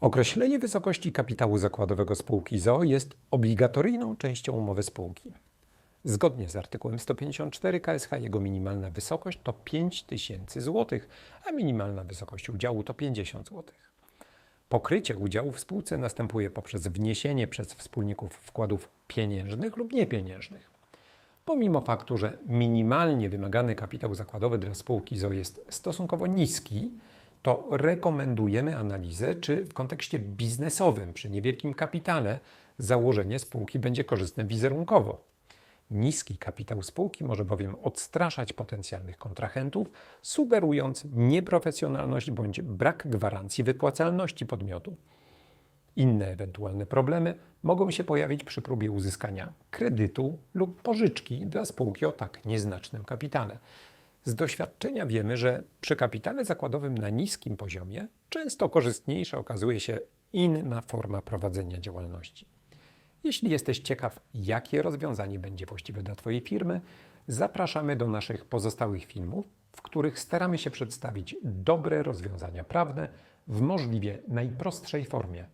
Określenie wysokości kapitału zakładowego spółki ZOO jest obligatoryjną częścią umowy spółki. Zgodnie z artykułem 154 KSH jego minimalna wysokość to 5 tysięcy złotych, a minimalna wysokość udziału to 50 złotych. Pokrycie udziału w spółce następuje poprzez wniesienie przez wspólników wkładów pieniężnych lub niepieniężnych. Pomimo faktu, że minimalnie wymagany kapitał zakładowy dla spółki ZO jest stosunkowo niski, to rekomendujemy analizę, czy w kontekście biznesowym przy niewielkim kapitale założenie spółki będzie korzystne wizerunkowo. Niski kapitał spółki może bowiem odstraszać potencjalnych kontrahentów, sugerując nieprofesjonalność bądź brak gwarancji wypłacalności podmiotu. Inne ewentualne problemy mogą się pojawić przy próbie uzyskania kredytu lub pożyczki dla spółki o tak nieznacznym kapitale. Z doświadczenia wiemy, że przy kapitale zakładowym na niskim poziomie często korzystniejsza okazuje się inna forma prowadzenia działalności. Jeśli jesteś ciekaw, jakie rozwiązanie będzie właściwe dla Twojej firmy, zapraszamy do naszych pozostałych filmów, w których staramy się przedstawić dobre rozwiązania prawne w możliwie najprostszej formie.